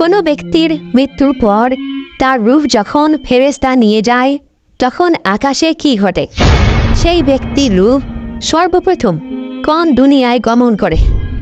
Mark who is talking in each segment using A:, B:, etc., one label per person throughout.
A: কোনো ব্যক্তির মৃত্যুর পর তার রূপ যখন ফেরেস্তা নিয়ে যায়, তখন আকাশে কি ঘটে? সেই ব্যক্তির রূপ সর্বপ্রথম কোন দুনিয়ায় গমন করে?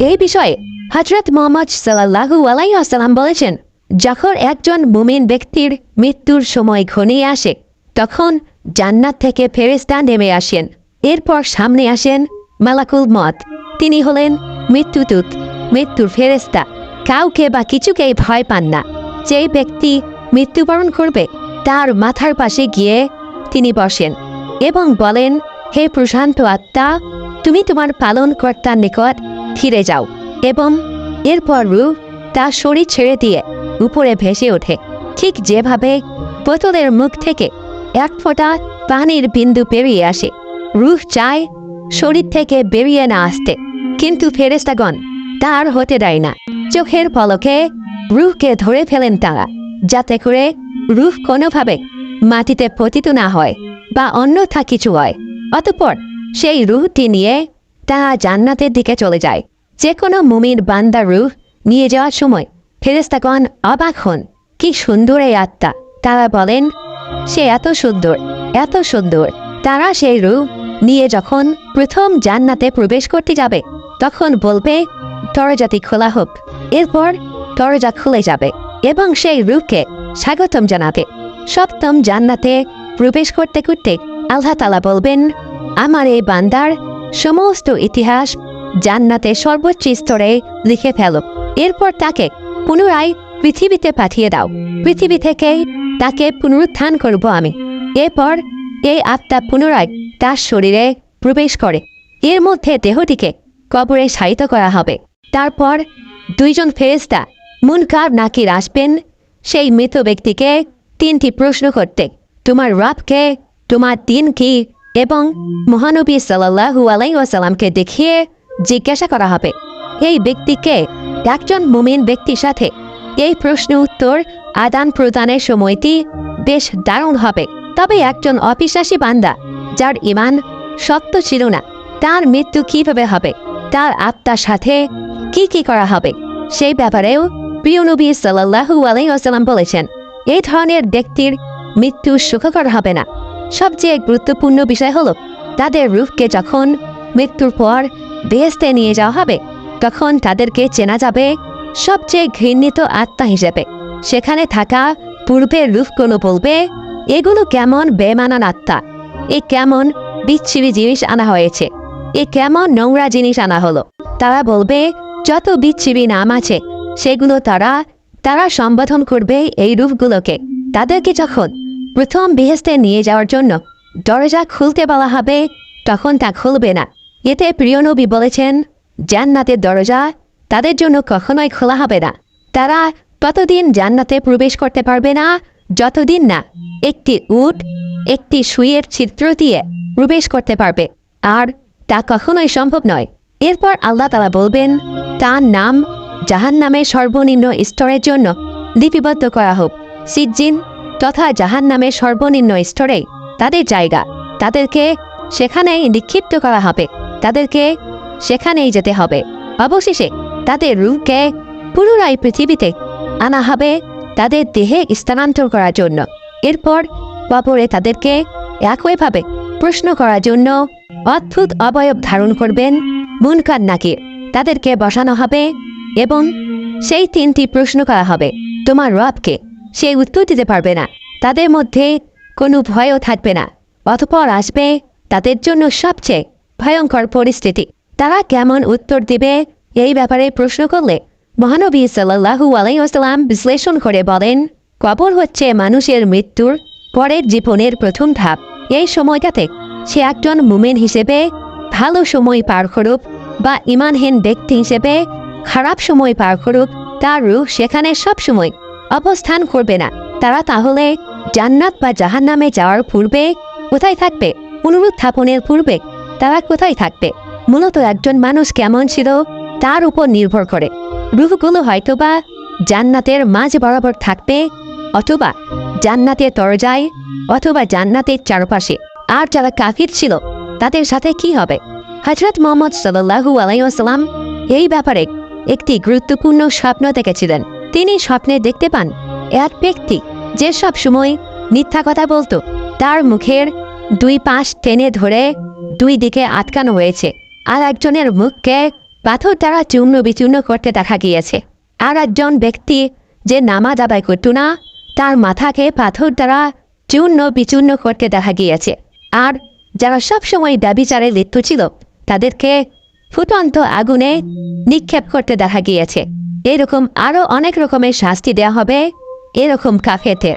A: এই বিষয়ে হজরত মোহাম্মদ সাল্লাহু আলাইসাল্লাম বলেছেন, যখন একজন মুমিন ব্যক্তির মৃত্যুর সময় ঘনিয়ে আসে, তখন জান্নাত থেকে ফেরেস্তা নেমে আসেন। এরপর সামনে আসেন মালাকুল মত তিনি হলেন মৃত্যুদূত, মৃত্যুর ফেরেস্তা কাউকে বা কিছুকেই ভয় পান না। যে ব্যক্তি মৃত্যুবরণ করবে, তার মাথার পাশে গিয়ে তিনি বসেন এবং বলেন, হে প্রশান্ত আত্মা, তুমি তোমার পালন কর্তার নিকট ফিরে যাও এবং এরপর রূপ তার শরীর ছেড়ে দিয়ে উপরে ভেসে ওঠে। ঠিক যেভাবে বোতলের মুখ থেকে এক ফোঁটা পানির বিন্দু পেরিয়ে আসে রুহ চায় শরীর থেকে বেরিয়ে না আসতে। কিন্তু ফেরেস্তাগণ তার হতে দেয় না। চোখের পলকে রুহকে ধরে ফেলেন তারা, যাতে করে রুহ কোনোভাবে মাটিতে পতিত না হয় বা অন্যথা কিছু হয়। অতঃপর সেই রুহটি নিয়ে তারা জান্নাতের দিকে চলে যায়। যে কোনো মুমির বান্দা রুহ নিয়ে যাওয়ার সময় ফেরেস্তাগণ অবাক হন, কি সুন্দর এই আত্মা। তারা বলেন, সে এত সুন্দর এত সুন্দর। তারা সেই রূপ নিয়ে যখন প্রথম জান্নাতে প্রবেশ করতে যাবে, তখন বলবে, দরজাটি খোলা হোক। এরপর দরজা খুলে যাবে এবং সেই রূপকে স্বাগতম জানাবে। সপ্তম জান্নাতে প্রবেশ করতে করতে আল্লাহ তালা বলবেন, আমার এই বান্দার সমস্ত ইতিহাস জান্নাতে সর্বোচ্চ স্তরে লিখে ফেলো। এরপর তাকে পুনরায় পৃথিবীতে পাঠিয়ে দাও। পৃথিবী থেকে তাকে পুনরুত্থান করব আমি। এরপর এই আত্মা পুনরায় তার শরীরে প্রবেশ করে। এর মধ্যে দেহটিকে কবরে শায়িত করা হবে। তারপর দুইজন ফেরেস্তা মুনকার নাকির আসবেন। সেই মৃত ব্যক্তিকে তিনটি প্রশ্ন করতে, তোমার রবকে, তোমার দিন কি এবং মহানবী সাল্লাহু আলাইসাল্লামকে দেখিয়ে জিজ্ঞাসা করা হবে। এই ব্যক্তিকে একজন মুমিন ব্যক্তির সাথে এই প্রশ্ন উত্তর আদান প্রদানের সময়টি বেশ দারুণ হবে। তবে একজন অবিশ্বাসী বান্দা যার ইমান শক্ত ছিল না, তার মৃত্যু কীভাবে হবে, তার আত্মার সাথে কি কি করা হবে? সেই ব্যাপারেও প্রিয় নবী সাল্লাহু আলাইসাল্লাম বলেছেন, এই ধরনের ব্যক্তির মৃত্যু সুখকর হবে না। সবচেয়ে গুরুত্বপূর্ণ বিষয় হলো, তাদের রূপকে যখন মৃত্যুর পর বেহেস্তে নিয়ে যাওয়া হবে, তখন তাদেরকে চেনা যাবে সবচেয়ে ঘৃণিত আত্মা হিসেবে। সেখানে থাকা পূর্বের রূপগুলো বলবে, এগুলো কেমন বেমানান আত্মা? এ কেমন বিচ্ছিরি জিনিস আনা হয়েছে? এ কেমন নোংরা জিনিস আনা হলো? তারা বলবে যত বিচ্ছিরি নাম আছে, সেগুলো তারা তারা সম্বোধন করবে এই রূপগুলোকে। তাদেরকে যখন প্রথম বেহেস্তে নিয়ে যাওয়ার জন্য দরজা খুলতে বলা হবে, তখন তা খুলবে না। এতে প্রিয় নবী বলেছেন, জান্নাতের দরজা তাদের জন্য কখনোই খোলা হবে না। তারা ততদিন জান্নাতে প্রবেশ করতে পারবে না, যতদিন না একটি উট, একটি সুইয়ের চিত্র দিয়ে প্রবেশ করতে পারবে। আর তা কখনোই সম্ভব নয়। এরপর আল্লাহ তালা বলবেন, তার নাম জাহান নামে সর্বনিম্ন স্তরের জন্য লিপিবদ্ধ করা হোক। সিজ্জিন তথা জাহান নামের সর্বনিম্ন স্তরে তাদের জায়গা। তাদেরকে সেখানেই নিক্ষিপ্ত করা হবে। তাদেরকে সেখানেই যেতে হবে। অবশেষে তাদের রূপকে পুনরায় পৃথিবীতে আনা হবে তাদের দেহে স্থানান্তর করার জন্য। এরপর কবরে তাদেরকে একইভাবে প্রশ্ন করার জন্য অদ্ভুত অবয়ব ধারণ করবেন। মুনকার নাকির তাদেরকে বসানো হবে এবং সেই তিনটি প্রশ্ন করা হবে। তোমার রবকে সে উত্তর দিতে পারবে না। তাদের মধ্যে কোনো ভয়ও থাকবে না। অতপর আসবে তাদের জন্য সবচেয়ে ভয়ঙ্কর পরিস্থিতি। তারা কেমন উত্তর দিবে এই ব্যাপারে প্রশ্ন করলে মহানবী সাল্লাহু আলাইসাল্লাম বিশ্লেষণ করে বলেন, কবর হচ্ছে মানুষের মৃত্যুর পরের জীবনের প্রথম ধাপ। এই সময়টাতে সে একজন মুমেন হিসেবে ভালো সময় পার করুক বা ইমানহীন ব্যক্তি হিসেবে খারাপ সময় পার করুক, তার রূহ সেখানে সব সময় অবস্থান করবে না। তারা তাহলে জান্নাত বা জাহান্নামে যাওয়ার পূর্বে কোথায় থাকবে? পুনরুত্থাপনের পূর্বে তারা কোথায় থাকবে? মূলত একজন মানুষ কেমন ছিল, তার উপর নির্ভর করে। রূহগুলো হয়তোবা জান্নাতের মাঝ বরাবর থাকবে, অথবা জান্নাতের তরজায় অথবা জান্নাতের চারপাশে। আর যারা কাফির ছিল তাদের সাথে কি হবে? হজরত মোহাম্মদ সাল্লাহু আলাইসাল্লাম এই ব্যাপারে একটি গুরুত্বপূর্ণ স্বপ্ন দেখেছিলেন। তিনি স্বপ্নে দেখতে পান, এক ব্যক্তি যে সব সময় মিথ্যা কথা বলতো, তার মুখের দুই পাশ টেনে ধরে দুই দিকে আটকানো হয়েছে আর একজনের মুখকে পাথর দ্বারা চূর্ণ বিচূর্ণ করতে দেখা গিয়েছে। আর একজন ব্যক্তি যে নামাজ আদায় করতো না, তার মাথাকে পাথর দ্বারা চূর্ণ বিচূর্ণ করতে দেখা গিয়েছে। আর যারা সবসময় ব্যবিচারে লিপ্ত ছিল, তাদেরকে ফুটন্ত আগুনে নিক্ষেপ করতে দেখা গিয়েছে। এরকম আরও অনেক রকমের শাস্তি দেওয়া হবে, এরকম কাফেতে